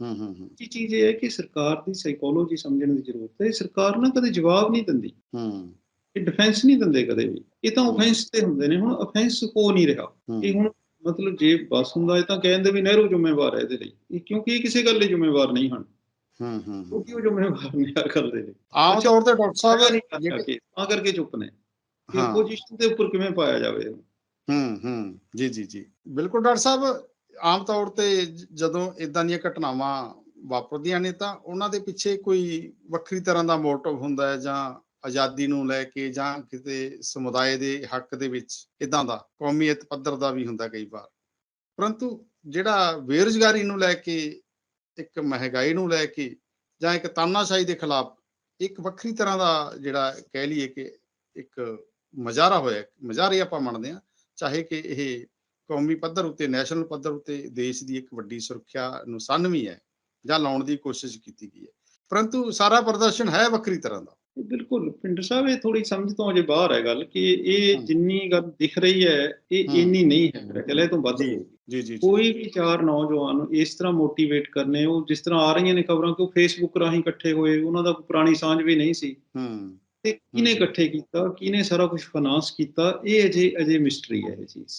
ਹੂੰ ਹੂੰ। ਹੂੰ ਇਹ ਚੀਜ਼ ਇਹ ਹੈ ਕਿ ਸਰਕਾਰ ਦੀ ਸਾਈਕੋਲੋਜੀ ਸਮਝਣ ਦੀ ਜ਼ਰੂਰਤ ਹੈ। ਸਰਕਾਰ ਨਾ ਕਦੇ ਜਵਾਬ ਨਹੀਂ ਦਿੰਦੀ। ਹੂੰ। ਇਹ ਡਿਫੈਂਸ ਨਹੀਂ ਦਿੰਦੇ ਕਦੇ ਵੀ। ਇਹ ਤਾਂ ਆਫੈਂਸ ਤੇ ਹੁੰਦੇ ਨੇ। ਹੁਣ ਆਫੈਂਸ ਹੋ ਨਹੀਂ ਰਿਹਾ। ਇਹ ਹੁਣ ਮਤਲਬ ਜੇ ਬਸ ਹੁੰਦਾ ਇਹ ਤਾਂ ਕਹਿੰਦੇ ਵੀ ਨਹਿਰੂ ਜ਼ਿੰਮੇਵਾਰ ਹੈ ਇਹਦੇ ਲਈ। ਇਹ ਕਿਉਂਕਿ ਇਹ ਕਿਸੇ ਗੱਲ ਲਈ ਜ਼ਿੰਮੇਵਾਰ ਨਹੀਂ ਹਨ। ਹੂੰ ਹੂੰ। ਕਿਉਂਕਿ ਉਹ ਜ਼ਿੰਮੇਵਾਰ ਨੇ ਹਰ ਗੱਲ ਦੇ ਲਈ ਆਮ ਤੌਰ ਤੇ ਡਾਕਟਰ ਸਾਹਿਬ ਜਿਹੜੇ- ਤਾਂ ਕਰਕੇ ਚੁੱਪ ਨੇ ਕਿ। ਪੋਜੀਸ਼ਨ ਦੇ ਉੱਪਰ ਕਿਵੇਂ ਪਾਇਆ ਜਾਵੇ। ਹੂੰ ਹੂੰ ਜੀ ਜੀ ਜੀ ਬਿਲਕੁਲ ਡਾਕਟਰ ਸਾਹਿਬ ਆਮ ਤੌਰ ਤੇ ਜਦੋਂ ਇਦਾਂ ਦੀਆਂ ਘਟਨਾਵਾਂ ਵਾਪਰਦੀਆਂ ਨੇ ਤਾਂ ਉਹਨਾਂ ਦੇ ਪਿੱਛੇ ਕੋਈ ਵੱਖਰੀ ਤਰ੍ਹਾਂ ਦਾ ਮੋਟਿਵ ਹੁੰਦਾ ਹੈ ਜਾਂ ਆਜ਼ਾਦੀ ਨੂੰ ਲੈ ਕੇ ਜਾਂ ਕਿਤੇ ਸਮੁਦਾਇ ਦੇ ਹੱਕ ਦੇ ਵਿੱਚ ਇਦਾਂ ਦਾ ਕੌਮੀਅਤ ਪੱਧਰ ਦਾ ਵੀ ਹੁੰਦਾ ਕਈ ਵਾਰ ਪਰੰਤੂ ਜਿਹੜਾ ਬੇਰੁਜ਼ਗਾਰੀ ਨੂੰ ਲੈ ਕੇ ਇੱਕ ਮਹਿੰਗਾਈ ਨੂੰ ਲੈ ਕੇ ਜਾਂ ਇੱਕ ਤਾਨਾਸ਼ਾਹੀ ਦੇ ਖਿਲਾਫ ਇੱਕ ਵੱਖਰੀ ਤਰ੍ਹਾਂ ਦਾ ਜਿਹੜਾ ਕਹਿ ਲਈਏ ਕਿ ਇੱਕ ਮਜ਼ਾਰਾ ਹੋਇਆ ਮਜ਼ਾਰੇ ਆਪਾਂ ਮੰਨਦੇ ਹਾਂ, ਚਾਹੇ ਕਿ ਇਹ ਕੌਮੀ ਪੱਧਰ ਉੱਤੇ, ਨੈਸ਼ਨਲ ਪੱਧਰ ਉੱਤੇ ਦੇਸ਼ ਦੀ ਇੱਕ ਵੱਡੀ ਸੁਰੱਖਿਆ ਨੂੰ ਸੰਨ ਵੀ ਹੈ ਜਾਂ ਲਾਉਣ ਦੀ ਕੋਸ਼ਿਸ਼ ਕੀਤੀ ਗਈ ਹੈ। ਪਰੰਤੂ ਸਾਰਾ ਪ੍ਰਦਰਸ਼ਨ ਹੈ ਵੱਖਰੀ ਤਰ੍ਹਾਂ ਦਾ। ਬਿਲਕੁਲ ਪਿੰਡ ਸਾਹਿਬ ਇਹ ਥੋੜੀ ਸਮਝ ਤੋਂ ਅਜੇ ਬਾਹਰ ਹੈ ਗੱਲ ਕਿ ਇਹ। ਜਿੰਨੀ ਗੱਲ ਦਿਖ ਰਹੀ ਹੈ ਇਹ। ਇੰਨੀ ਨਹੀਂ ਹੈ ਮੇਰਾ ਖਿਆਲ ਤੋਂ ਵੱਧ ਜੀ। ਜੀ ਕੋਈ ਵੀ ਚਾਰ ਨੌਜਵਾਨ ਨੂੰ ਇਸ ਤਰ੍ਹਾਂ ਮੋਟੀਵੇਟ ਕਰਨੇ ਉਹ ਜਿਸ ਤਰ੍ਹਾਂ ਆ ਰਹੀਆਂ ਨੇ ਖਬਰਾਂ ਕਿ ਉਹ ਫੇਸਬੁੱਕ ਰਾਹੀਂ ਇਕੱਠੇ ਹੋਏ ਉਹਨਾਂ ਦਾ ਪੁਰਾਣੀ ਸਾਂਝ ਵੀ ਨਹੀਂ ਸੀ ਹੂੰ ਤੇ ਕਿਹਨੇ ਹਮ। ਇਕੱਠੇ ਕੀਤਾ ਕਿਹਨੇ ਸਾਰਾ ਕੁਝ ਫਾਈਨਾਂਸ ਕੀਤਾ ਇਹ ਅਜੇ ਅਜੇ ਮਿਸਟਰੀ ਹੈ ਇਹ ਚੀਜ਼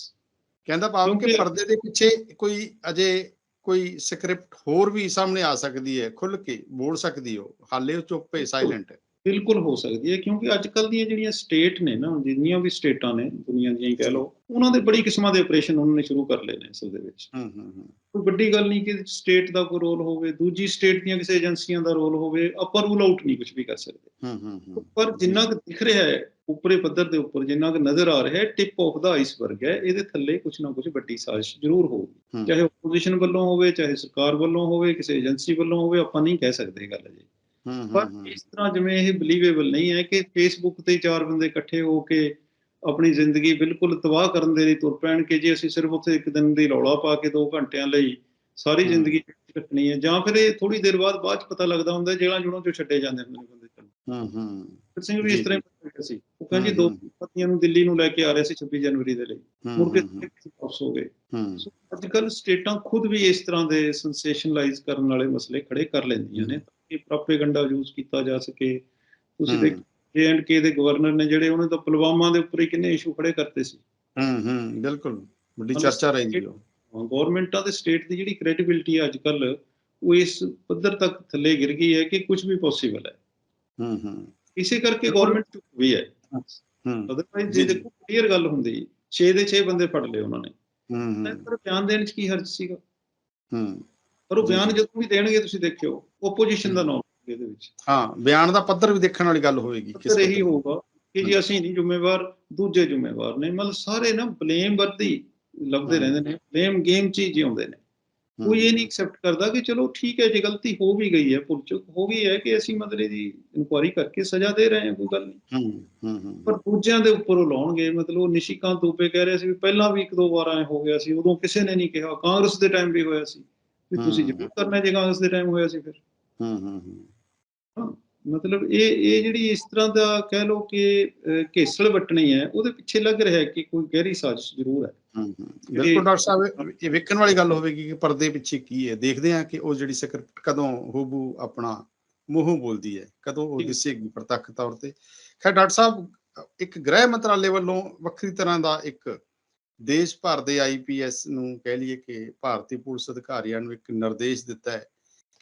ਕਹਿੰਦਾ ਭਾਵ ਕਿ ਪਰਦੇ ਦੇ ਪਿੱਛੇ ਕੋਈ ਅਜੇ ਕੋਈ ਸਕ੍ਰਿਪਟ ਹੋਰ ਵੀ ਸਾਹਮਣੇ ਆ ਸਕਦੀ ਹੈ ਖੁੱਲ ਕੇ ਬੋਲ ਸਕਦੀ ਹੋ ਹਾਲੇ ਉਹ ਚੁੱਪ ਹੈ ਸਾਇਲੈਂਟ ਹੈ ਬਿਲਕੁਲ ਹੋ ਸਕਦੀ ਹੈ ਕਿਉਂਕਿ ਅੱਜ ਕੱਲ ਦੀਆਂ ਜਿਹੜੀਆਂ ਸਟੇਟ ਨੇ ਨਾ ਜਿੰਨੀਆਂ ਵੀ ਸਟੇਟਾਂ ਨੇ ਦੁਨੀਆ ਦੀਆਂ ਹੀ ਕਹਿ ਲਓ ਉਹਨਾਂ ਦੇ ਬੜੀ ਕਿਸਮਾਂ ਦੇ ਆਪਰੇਸ਼ਨ ਉਹਨਾਂ ਨੇ ਸ਼ੁਰੂ ਕਰ ਲਏ ਨੇ ਅਸਲ ਦੇ ਵਿੱਚ। ਹੂੰ ਹੂੰ ਹੂੰ। ਕੋਈ ਵੱਡੀ ਗੱਲ ਨਹੀਂ ਕਿ ਸਟੇਟ ਦਾ ਕੋਈ ਰੋਲ ਹੋਵੇ ਦੂਜੀ ਸਟੇਟ ਦੀਆਂ ਕਿਸੇ ਏਜੰਸੀਆਂ ਦਾ ਰੋਲ ਹੋਵੇ ਆਪਾਂ ਰੂਲ ਆਊਟ ਨਹੀਂ ਕੁਝ ਵੀ ਕਰ ਸਕਦੇ। ਹੂੰ ਹੂੰ ਹੂੰ। ਪਰ ਜਿੰਨਾ ਕੁ ਦਿਖ ਰਿਹਾ ਹੈ ਉੱਪਰੇ ਪੱਧਰ ਦੇ ਉੱਪਰ ਜਿੰਨਾ ਕੁ ਨਜ਼ਰ ਆ ਰਿਹਾ ਹੈ ਟਿਪ ਆਫ ਦਾ ਆਈਸਬਰਗ ਹੈ ਇਹਦੇ ਥੱਲੇ ਕੁਝ ਨਾ ਕੁਝ ਵੱਡੀ ਸਾਜ਼ਿਸ਼ ਜ਼ਰੂਰ ਹੋਊਗੀ। ਚਾਹੇ ਆਪੋਜੀਸ਼ਨ ਵੱਲੋਂ ਹੋਵੇ ਚਾਹੇ ਸਰਕਾਰ ਵੱਲੋਂ ਹੋਵੇ ਕਿਸੇ ਏਜੰਸੀ ਵੱਲੋਂ ਹੋਵੇ ਆਪਾਂ ਨਹੀਂ ਕਹਿ ਸਕਦੇ ਗੱਲ ਜੀ ਪਰ ਇਸ ਤਰ੍ਹਾਂ ਜਿਵੇਂ ਇਹ ਬਲੀਵੇਬਲ ਨਹੀਂ ਹੈ ਕਿ ਫੇਸਬੁੱਕ ਤੇ ਚਾਰ ਬੰਦੇ ਇਕੱਠੇ ਹੋ ਕੇ ਆਪਣੀ ਜ਼ਿੰਦਗੀ ਬਿਲਕੁਲ ਤਬਾਹ ਕਰਨ ਦੇ ਲਈ ਤੁਰ ਪੈਣ ਕਿ ਜੇ ਅਸੀਂ ਸਿਰਫ ਉੱਥੇ ਇੱਕ ਦਿਨ ਦੀ ਰੌਲਾ ਪਾ ਕੇ 2 ਘੰਟਿਆਂ ਲਈ ਸਾਰੀ। ਜ਼ਿੰਦਗੀ ਕੱਟਣੀ ਹੈ ਜਾਂ ਫਿਰ ਇਹ ਥੋੜੀ ਦੇਰ ਬਾਅਦ ਬਾਅਦ ਚ ਪਤਾ ਲੱਗਦਾ ਹੁੰਦਾ ਜੇਲਾਂ ਜੁੜੋਂ ਚੋਂ ਛੱਡੇ ਜਾਂਦੇ ਹੁੰਦੇ ਨੇ ਬੰਦੇ ਚੱਲ। ਹੂੰ ਹੂੰ। ਫਿਰ ਸਿੰਘ ਵੀ ਇਸ ਤਰ੍ਹਾਂ ਹੀ ਸੀ। ਉਹ ਕਹਿੰਦੇ ਦੋ ਹਮ। ਪਤਨੀਆਂ ਨੂੰ ਦਿੱਲੀ ਨੂੰ ਲੈ ਕੇ ਆ ਰਹੇ ਸੀ 26 ਜਨਵਰੀ ਦੇ ਲਈ। ਮੁੜ ਕੇ ਵਾਪਸ ਹੋ ਗਏ। ਹੂੰ। ਸੋ ਅੱਜ ਕੱਲ ਸਟੇਟਾਂ ਖੁਦ ਵੀ ਇਸ ਤਰ੍ਹਾਂ ਦੇ ਸੈਂਸੇਸ਼ਨਲਾਈਜ਼ ਕਰਨ ਵਾਲੇ ਮਸਲੇ ਖੜੇ ਕਰ ਲੈਂਦੀਆਂ ਨੇ। ਕਿ ਪ੍ਰੋਪੇਗੈਂਡਾ ਯੂਜ਼ ਕੀਤਾ ਜਾ ਸਕੇ। ਤੁਸੀਂ। ਦੇਖ ਜੇ ਐਂਡ ਕੇ ਦੇ ਗਵਰਨਰ ਨੇ ਜਿਹੜੇ ਉਹਨਾਂ ਤਾਂ ਪੁਲਵਾਮਾ ਦੇ ਉੱਪਰ ਹੀ ਕਿੰਨੇ ਇਸ਼ੂ ਖੜੇ ਕਰਤੇ ਸੀ। ਹੂੰ ਹੂੰ ਬਿਲਕੁਲ। ਵੱਡੀ ਚਰਚਾ ਰਹਿੰਦੀ ਉਹ ਗਵਰਨਮੈਂਟਾਂ ਦੇ ਸਟੇਟ ਦੀ ਜਿਹੜੀ ਕ੍ਰੈਡੀਬਿਲਿਟੀ ਹੈ ਅੱਜ ਕੱਲ ਉਹ ਇਸ ਪੱਧਰ ਤੱਕ ਥੱਲੇ ਗਿਰ ਗਈ ਹੈ ਕਿ ਕੁਝ ਵੀ ਪੋਸੀਬਲ ਹੈ। ਹੂੰ ਹੂੰ। ਇਸੇ ਕਰਕੇ। ਗਵਰਨਮੈਂਟ ਚੁੱਪ ਵੀ ਹੈ। ਹੂੰ। ਅਦਰਵਾਈਜ਼ ਜੀ। ਦੇਖੋ ਕਲੀਅਰ ਗੱਲ ਹੁੰਦੀ 6 ਦੇ 6 ਬੰਦੇ ਫੜ ਲਏ ਉਹਨਾਂ ਨੇ। ਹੂੰ ਹੂੰ। ਪਰ ਬਿਆਨ ਦੇਣ ਚ ਕੀ ਹਰਜ ਸੀਗਾ? ਹੂੰ। ਪਰ ਉਹ ਬਿਆਨ। ਜਦੋਂ ਵੀ ਦੇਣਗੇ ਤੁਸੀਂ ਦੇਖਿਓ। ਓਪੋਜੀਸ਼ਨ ਦਾ। ਨਾਮ ਇਹਦੇ ਵਿੱਚ। ਹਾਂ ਬਿਆਨ ਦਾ ਪੱਧਰ ਵੀ ਦੇਖਣ ਵਾਲੀ ਗੱਲ ਹੋਏਗੀ ਫਿਰ ਇਹੀ ਪੱਧਰ। ਹੋਊਗਾ ਕਿ ਜੀ ਅਸੀਂ ਨਹੀਂ ਜ਼ਿੰਮੇਵਾਰ ਦੂਜੇ ਜ਼ਿੰਮੇਵਾਰ ਨੇ। ਮਤਲਬ ਸਾਰੇ ਨਾ ਬਲੇਮ ਵਰਦੀ ਲੱਭਦੇ। ਰਹਿੰਦੇ ਨੇ ਬਲੇਮ ਗੇਮ ਚ ਹੀ ਜਿਉਂਦੇ ਨੇ। ਹੂੰ, ਕੋਈ ਇਹ ਨਹੀਂ ਐਕਸੈਪਟ ਕਰਦਾ ਕਿ ਚਲੋ ਠੀਕ ਹੈ ਜੇ ਗਲਤੀ ਹੋ ਵੀ ਗਈ ਹੈ ਭੁੱਲ ਚੁੱਕ ਹੋ ਗਈ ਹੈ ਕਿ ਅਸੀਂ ਮਤਲਬ ਦੀ ਇਨਕੁਆਇਰੀ ਕਰਕੇ ਸਜ਼ਾ ਦੇ ਰਹੇ ਹਾਂ ਕੋਈ ਗੱਲ ਨਹੀਂ। ਹੂੰ ਹੂੰ ਹੂੰ। ਪਰ ਦੂਜਿਆਂ ਦੇ ਉੱਪਰ ਉਹ ਲਾਉਣਗੇ ਮਤਲਬ ਉਹ ਨਿਸ਼ਿਕਾਂਤ ਦੂਬੇ ਕਹਿ ਰਹੇ ਸੀ ਵੀ ਪਹਿਲਾਂ ਵੀ ਇੱਕ ਦੋ ਵਾਰ ਐ ਹੋ ਗਿਆ ਸੀ ਉਦੋਂ ਕਿਸੇ ਨੇ ਨਹੀਂ ਕਿਹਾ। ਕਾਂਗਰਸ ਦੇ ਟਾਈਮ ਵੀ ਹੋਇਆ ਸੀ। ਵੀ ਤੁਸੀਂ। ਜ਼ਰੂਰ ਕਰਨਾ ਜੇ ਕਾਂਗਰਸ ਦੇ ਟਾਈਮ ਹੋਇਆ ਸੀ ਫਿਰ। ਹੂੰ ਹੂੰ ਹੂੰ ਮਤਲਬ ਇਹ ਇਹ ਜਿਹੜੀ ਇਸ ਤਰ੍ਹਾਂ ਦਾ ਕਹਿ ਲਓ ਕਿ ਘੇਸਲ ਵੱਟਣੀ ਹੈ ਉਹਦੇ ਪਿੱਛੇ ਲੱਗ ਰਿਹਾ ਹੈ ਕਿ ਕੋਈ ਗਹਿਰੀ ਸਾਜ਼ਿਸ਼ ਜ਼ਰੂਰ ਹੈ ਹੂੰ, ਹੂੰ। ਬਿਲਕੁਲ ਡਾਕਟਰ ਸਾਹਿਬ ਇਹ ਵੇਖਣ ਵਾਲੀ ਗੱਲ ਹੋਵੇਗੀ ਕਿ ਪਰਦੇ ਪਿੱਛੇ ਕੀ ਹੈ ਦੇਖਦੇ ਹਾਂ ਕਿ ਉਹ ਜਿਹੜੀ ਸਕ੍ਰਿਪਟ ਕਦੋਂ ਹੋਬੂ ਆਪਣਾ ਮੂੰਹੋਂ ਬੋਲਦੀ ਹੈ ਕਦੋਂ ਉਹ। ਦਿਸੇਗੀ ਪ੍ਰਤੱਖ ਤੌਰ ਤੇ ਖੈਰ ਡਾਕਟਰ ਸਾਹਿਬ ਇੱਕ ਗ੍ਰਹਿ ਮੰਤਰਾਲੇ ਵੱਲੋਂ ਵੱਖਰੀ ਤਰ੍ਹਾਂ ਦਾ ਇੱਕ ਦੇਸ਼ ਭਰ ਦੇ ਆਈਪੀਐਸ ਨੂੰ ਕਹਿ ਲਈਏ ਕਿ ਭਾਰਤੀ ਪੁਲਿਸ ਅਧਿਕਾਰੀਆਂ ਨੂੰ ਇੱਕ ਨਿਰਦੇਸ਼ ਦਿੱਤਾ ਹੈ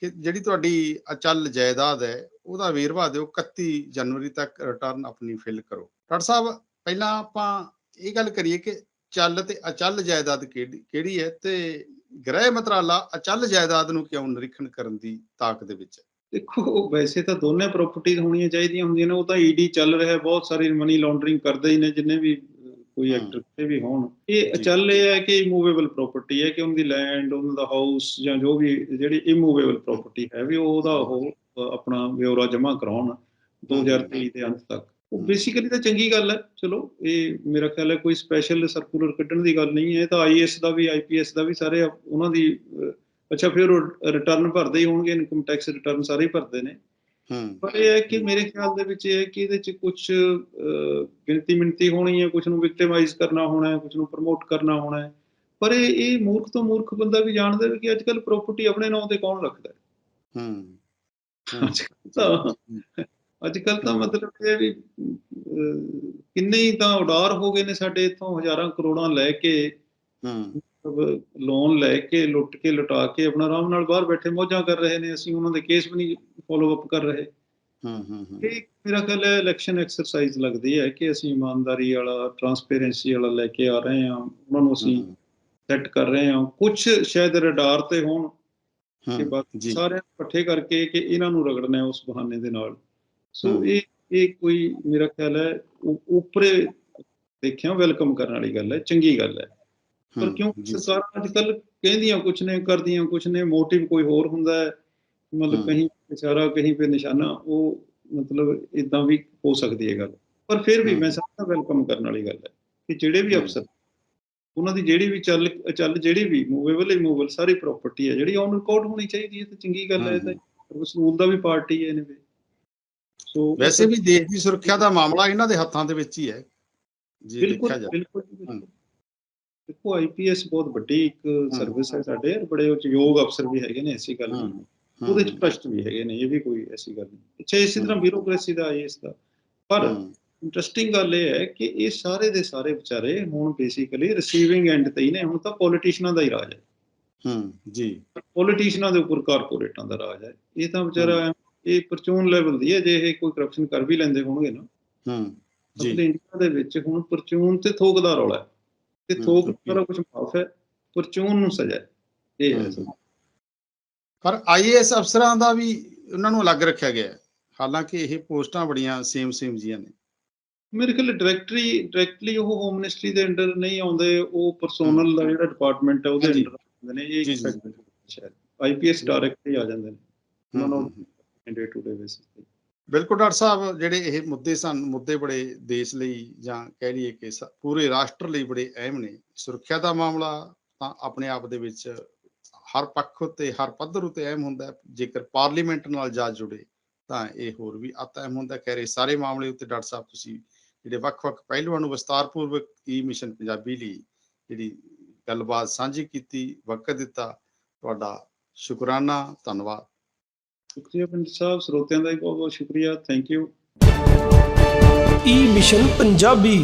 ਕਿ ਜਿਹੜੀ ਤੁਹਾਡੀ ਅਚਲ ਜਾਇਦਾਦ ਹੈ, ਉਹਦਾ ਵੇਰਵਾ ਦਿਓ 31 ਜਨਵਰੀ ਤੱਕ ਰਿਟਰਨ ਆਪਣੀ ਫਿਲ ਕਰੋ। ਡਾਕਟਰ ਸਾਹਿਬ, ਪਹਿਲਾਂ ਆਪਾਂ ਇਹ ਗੱਲ ਕਰੀਏ ਕਿ ਚੱਲ ਤੇ ਅਚਲ ਜਾਇਦਾਦ ਕਿਹੜੀ ਹੈ ਤੇ ਗ੍ਰਹਿ ਮੰਤਰਾਲਾ ਅਚਲ ਜਾਇਦਾਦ ਨੂੰ ਕਿਉਂ ਨਿਰੀਖਣ ਕਰਨ ਦੀ ਤਾਕ ਦੇ ਵਿੱਚ ਦੇਖੋ, ਵੈਸੇ ਤਾਂ ਦੋਨੇ ਪ੍ਰਾਪਰਟੀਆਂ ਹੋਣੀਆਂ ਚਾਹੀਦੀਆਂ ਹੁੰਦੀਆਂ ਨੇ, ਉਹ ਤਾਂ ਈਡੀ ਚੱਲ ਰਿਹਾ ਬਹੁਤ ਸਾਰੀ ਮਨੀ ਲਾਂਡਰਿੰਗ ਕਰਦੇ ਹੀ ਨੇ, ਜਿੰਨੇ ਵੀ ਕੋਈ। ਐਕਟਰ ਤੇ ਵੀ ਹੋਣ। ਇਹ। ਅਚਲ ਇਹ ਹੈ ਕਿ ਇਮੂਵੇਬਲ ਪ੍ਰਾਪਰਟੀ ਹੈ ਕਿ ਉਹਦੀ ਲੈਂਡ ਉਹਨਾਂ ਦਾ ਹਾਊਸ ਜਾਂ ਜੋ ਵੀ ਜਿਹੜੀ ਇਮੂਵੇਬਲ ਪ੍ਰਾਪਰਟੀ ਹੈ ਵੀ ਉਹਦਾ ਉਹ ਆਪਣਾ ਬਿਊਰਾ ਜਮ੍ਹਾਂ ਕਰਾਉਣ 2023 ਦੇ ਅੰਤ ਤੱਕ। ਉਹ। ਬੇਸਿਕਲੀ ਤਾਂ ਚੰਗੀ ਗੱਲ ਹੈ। ਚਲੋ ਇਹ ਮੇਰਾ ਖਿਆਲ ਹੈ ਕੋਈ ਸਪੈਸ਼ਲ ਸਰਕੂਲਰ ਕੱਢਣ ਦੀ ਗੱਲ ਨਹੀਂ ਹੈ। ਤਾਂ ਆਈਐਸ ਦਾ ਵੀ ਆਈਪੀਐਸ ਦਾ ਵੀ ਸਾਰੇ ਉਹਨਾਂ ਦੀ ਅੱਛਾ ਫਿਰ ਰਿਟਰਨ ਭਰਦੇ ਹੀ ਹੋਣਗੇ ਇਨਕਮ ਟੈਕਸ ਰਿਟਰਨ ਸਾਰੇ ਹੀ ਭਰਦੇ ਨੇ। ਪਰ ਇਹ ਹੈ ਕਿ ਮੇਰੇ ਖਿਆਲ ਦੇ ਵਿੱਚ ਇਹ ਹੈ ਕਿ ਇਹਦੇ ਚ ਕੁਝ ਗਿਣਤੀ ਮਿਣਤੀ ਹੋਣੀ ਹੈ ਕੁਝ ਨੂੰ ਵਿਕਟਿਮਾਈਜ਼ ਕਰਨਾ ਹੋਣਾ ਹੈ ਕੁਝ ਨੂੰ ਪ੍ਰਮੋਟ ਕਰਨਾ ਹੋਣਾ ਹੈ। ਪਰ ਇਹ ਇਹ ਮੂਰਖ ਤੋਂ ਮੂਰਖ ਬੰਦਾ ਵੀ ਜਾਣਦਾ ਵੀ ਕਿ ਅੱਜ ਕੱਲ ਪ੍ਰਾਪਰਟੀ ਆਪਣੇ ਨਾਂ ਤੇ ਕੌਣ ਰੱਖਦਾ ਹੈ? ਹੂੰ। ਤਾਂ ਅੱਜ ਕੱਲ ਤਾਂ ਮਤਲਬ ਇਹ ਹੈ ਵੀ ਕਿੰਨੇ ਹੀ ਤਾਂ ਉਡਾਰ ਹੋ ਗਏ ਨੇ ਸਾਡੇ ਇਥੋਂ ਹਜ਼ਾਰਾਂ ਕਰੋੜਾਂ ਲੈ ਕੇ। ਹੂੰ। ਲੋਨ ਲੈ ਕੇ ਲੁੱਟ ਕੇ ਲੁਟਾ ਕੇ ਆਪਣਾ ਆਰਾਮ ਨਾਲ ਬਾਹਰ ਬੈਠੇ ਮੌਜਾਂ ਕਰ ਰਹੇ ਨੇ। ਅਸੀਂ ਉਹਨਾਂ ਦੇ ਕੇਸ ਵੀ ਨਹੀਂ ਫੋਲੋ ਅਪ ਕਰ ਰਹੇ। ਹੂੰ ਹੂੰ ਹੂੰ। ਇਹ ਮੇਰਾ ਖਿਆਲ ਹੈ ਇਲੈਕਸ਼ਨ ਐਕਸਰਸਾਈਜ਼ ਲੱਗਦੀ ਹੈ ਕਿ ਅਸੀਂ ਇਮਾਨਦਾਰੀ ਵਾਲਾ ਟਰਾਂਸਪੇਰੈਂਸੀ ਵਾਲਾ ਲੈ ਕੇ ਆ ਰਹੇ ਹਾਂ। ਉਹਨਾਂ ਨੂੰ ਅਸੀਂ ਸੈੱਟ ਕਰ ਰਹੇ ਹਾਂ। ਕੁਝ ਸ਼ਾਇਦ ਰਡਾਰ ਤੇ ਹੋਣ ਕਿ ਬਾਕੀ ਨੂੰ ਇਕੱਠੇ ਕਰਕੇ ਕਿ ਇਹਨਾਂ ਨੂੰ ਰਗੜਨਾ ਹੈ ਉਸ ਬਹਾਨੇ ਦੇ ਨਾਲ। ਸੋ। ਇਹ ਇਹ ਕੋਈ ਮੇਰਾ ਖਿਆਲ ਹੈ ਉੱਪਰੇ ਦੇਖਿਆ ਵੈਲਕਮ ਕਰਨ ਵਾਲੀ ਗੱਲ ਹੈ। ਚੰਗੀ ਗੱਲ ਹੈ। ਪਰ ਕਿਉਂਕਿ ਸਰਕਾਰਾਂ ਅੱਜ ਕੱਲ ਕਹਿੰਦੀਆਂ ਕੁਝ ਨੇ ਕਰਦੀਆਂ ਕੁਝ ਨੇ ਮੋਟਿਵ ਕੋਈ ਹੋਰ ਹੁੰਦਾ ਹੈ ਮਤਲਬ। ਕਹੀਂ ਇਸ਼ਾਰਾ ਕਹੀਂ ਪੇ ਨਿਸ਼ਾਨਾ ਉਹ ਮਤਲਬ ਇਦਾਂ ਵੀ ਹੋ ਸਕਦੀ ਹੈ ਗੱਲ ਪਰ ਫਿਰ ਵੀ। ਮੈਂ ਸਮਝਦਾ ਵੈਲਕਮ ਕਰਨ ਵਾਲੀ ਗੱਲ ਹੈ ਕਿ ਜਿਹੜੇ ਵੀ। ਅਫਸਰ ਉਹਨਾਂ ਦੀ ਜਿਹੜੀ ਵੀ ਚੱਲ ਚੱਲ ਜਿਹੜੀ ਵੀ ਮੂਵੇਬਲ ਇਮੂਵੇਬਲ ਸਾਰੀ ਪ੍ਰਾਪਰਟੀ ਹੈ ਜਿਹੜੀ ਔਨ ਰਿਕਾਰਡ ਹੋਣੀ ਚਾਹੀਦੀ ਹੈ ਤੇ ਚੰਗੀ ਗੱਲ ਹੈ ਤਾਂ ਵਸੂਲ ਦਾ ਵੀ ਪਾਰਟੀ ਹੈ ਇਹਨੇ ਸੋ ਵੈਸੇ ਵੀ ਦੇਸ਼ ਦੀ ਸੁਰੱਖਿਆ ਦਾ ਮਾਮਲਾ ਇਹਨਾਂ ਦੇ ਹੱਥਾਂ ਦੇ ਵਿੱਚ ਹੀ ਹੈ ਜੇ ਬਿਲਕੁਲ ਦੇਖਿਆ ਜਾਵੇ ਬਿਲਕੁਲ ਬਿਲਕੁਲ। ਦੇਖੋ ਆਈਪੀਐਸ ਬਹੁਤ ਵੱਡੀ ਇੱਕ ਸਰਵਿਸ ਹੈ ਸਾਡੇ। ਬੜੇ ਉੱਚ ਯੋਗ ਅਫਸਰ ਵੀ ਹੈਗੇ ਨੇ ਐਸੀ ਗੱਲ ਨਹੀਂ ਉਹਦੇ ਚ ਭ੍ਰਸ਼ਟ ਵੀ ਹੈਗੇ ਨੇ ਇਹ ਵੀ ਕੋਈ ਐਸੀ ਗੱਲ ਨਹੀਂ। ਅੱਛਾ ਇਸੇ ਤਰ੍ਹਾਂ। ਬਿਊਰੋਕ੍ਰੇਸੀ ਦਾ ਆਈਐਸ ਦਾ। ਪਰ ਇੰਟਰਸਟਿੰਗ ਗੱਲ ਇਹ ਹੈ ਕਿ ਇਹ ਸਾਰੇ ਦੇ ਸਾਰੇ ਵਿਚਾਰੇ ਹੁਣ ਬੇਸਿਕਲੀ ਰਿਸੀਵਿੰਗ ਐਂਡ ਤੇ ਹੀ ਨੇ। ਹੁਣ ਤਾਂ ਪੋਲੀਟੀਸ਼ੀਅਨਾਂ ਦਾ ਹੀ ਰਾਜ ਹੈ। ਹੂੰ ਜੀ। ਪੋਲੀਟੀਸ਼ੀਅਨਾਂ ਦੇ ਉੱਪਰ ਕਾਰਪੋਰੇਟਾਂ ਦਾ ਰਾਜ ਹੈ। ਇਹ ਤਾਂ ਵਿਚਾਰਾ ਇਹ ਪਰਚੂਨ ਲੈਵਲ ਦੀ ਹੈ। ਜੇ ਇਹ ਕੋਈ ਕਰਪਸ਼ਨ ਕਰ ਵੀ ਲੈਂਦੇ ਹੋਣਗੇ ਨਾ। ਹੂੰ ਜੀ। ਇੰਡੀਆ ਦੇ ਵਿੱਚ ਹੁਣ ਪਰਚੂਨ ਤੇ ਥੋਕ ਦਾ ਰੌਲਾ ਹੈ। ਤੇ ਥੋਕ ਸਾਰਾ ਕੁਝ ਮਾਫ ਹੈ ਪਰਚੂਨ ਨੂੰ ਸਜ਼ਾ ਇਹ ਹੈ। ਪਰ ਆਈਏਐਸ ਅਫਸਰਾਂ ਦਾ ਵੀ ਉਹਨਾਂ ਨੂੰ ਅਲੱਗ ਰੱਖਿਆ ਗਿਆ ਹਾਲਾਂਕਿ ਇਹ ਪੋਸਟਾਂ ਬੜੀਆਂ ਸੇਮ ਸੇਮ ਜੀਆਂ ਨੇ। ਮੇਰੇ ਖਿਆਲ ਡਾਇਰੈਕਟਰੀ ਡਾਇਰੈਕਟਲੀ ਉਹ ਹੋਮ ਮਿਨਿਸਟਰੀ ਦੇ ਅੰਡਰ ਨਹੀਂ ਆਉਂਦੇ ਉਹ ਪਰਸੋਨਲ ਦਾ ਜਿਹੜਾ ਡਿਪਾਰਟਮੈਂਟ ਹੈ ਉਹਦੇ। ਅੰਡਰ ਆਉਂਦੇ ਨੇ ਇਹ। ਸ਼ਾਇਦ ਆਈਪੀਐਸ ਡਾਇਰੈਕਟਲੀ ਆ ਜਾਂਦੇ ਨੇ। ਉਹਨਾਂ ਹੂੰ। ਡੇ ਟੂ ਡੇ ਬੇਸਿਸ ਤੇ। ਬਿਲਕੁਲ ਡਾਕਟਰ ਸਾਹਿਬ, ਜਿਹੜੇ ਇਹ ਮੁੱਦੇ ਸਨ, ਮੁੱਦੇ ਬੜੇ ਦੇਸ਼ ਲਈ ਜਾਂ ਕਹਿ ਲਈਏ ਕਿ ਸ- ਪੂਰੇ ਰਾਸ਼ਟਰ ਲਈ ਬੜੇ ਅਹਿਮ ਨੇ। ਸੁਰੱਖਿਆ ਦਾ ਮਾਮਲਾ ਤਾਂ ਆਪਣੇ ਆਪ ਦੇ ਵਿੱਚ ਹਰ ਪੱਖ ਉਤੇ, ਹਰ ਪੱਧਰ ਉਤੇ ਅਹਿਮ ਹੁੰਦਾ ਜੇਕਰ ਪਾਰਲੀਮੈਂਟ ਨਾਲ ਜਾ ਜੁੜੇ, ਤਾਂ ਇਹ ਹੋਰ ਵੀ ਅਤ ਅਹਿਮ ਹੁੰਦਾ ਕਹਿ ਰਹੇ ਸਾਰੇ ਮਾਮਲੇ ਉੱਤੇ ਡਾਕਟਰ ਸਾਹਿਬ, ਤੁਸੀਂ ਜਿਹੜੇ ਵੱਖ-ਵੱਖ ਪਹਿਲੂਆਂ ਨੂੰ ਵਿਸਤਾਰਪੂਰਵਕ ਈ ਮਿਸ਼ਨ ਪੰਜਾਬੀ ਲਈ ਜਿਹੜੀ ਗੱਲਬਾਤ ਸਾਂਝੀ ਕੀਤੀ, ਵਕਤ ਦਿੱਤਾ, ਤੁਹਾਡਾ ਸ਼ੁਕਰਾਨਾ, ਧੰਨਵਾਦ। ਸ਼ੁਕਰੀਆ ਪਿੰਡ ਸਾਹਿਬ ਸਰੋਤਿਆਂ ਦਾ ਵੀ ਬਹੁਤ ਬਹੁਤ ਸ਼ੁਕਰੀਆ thank you E mission Punjabi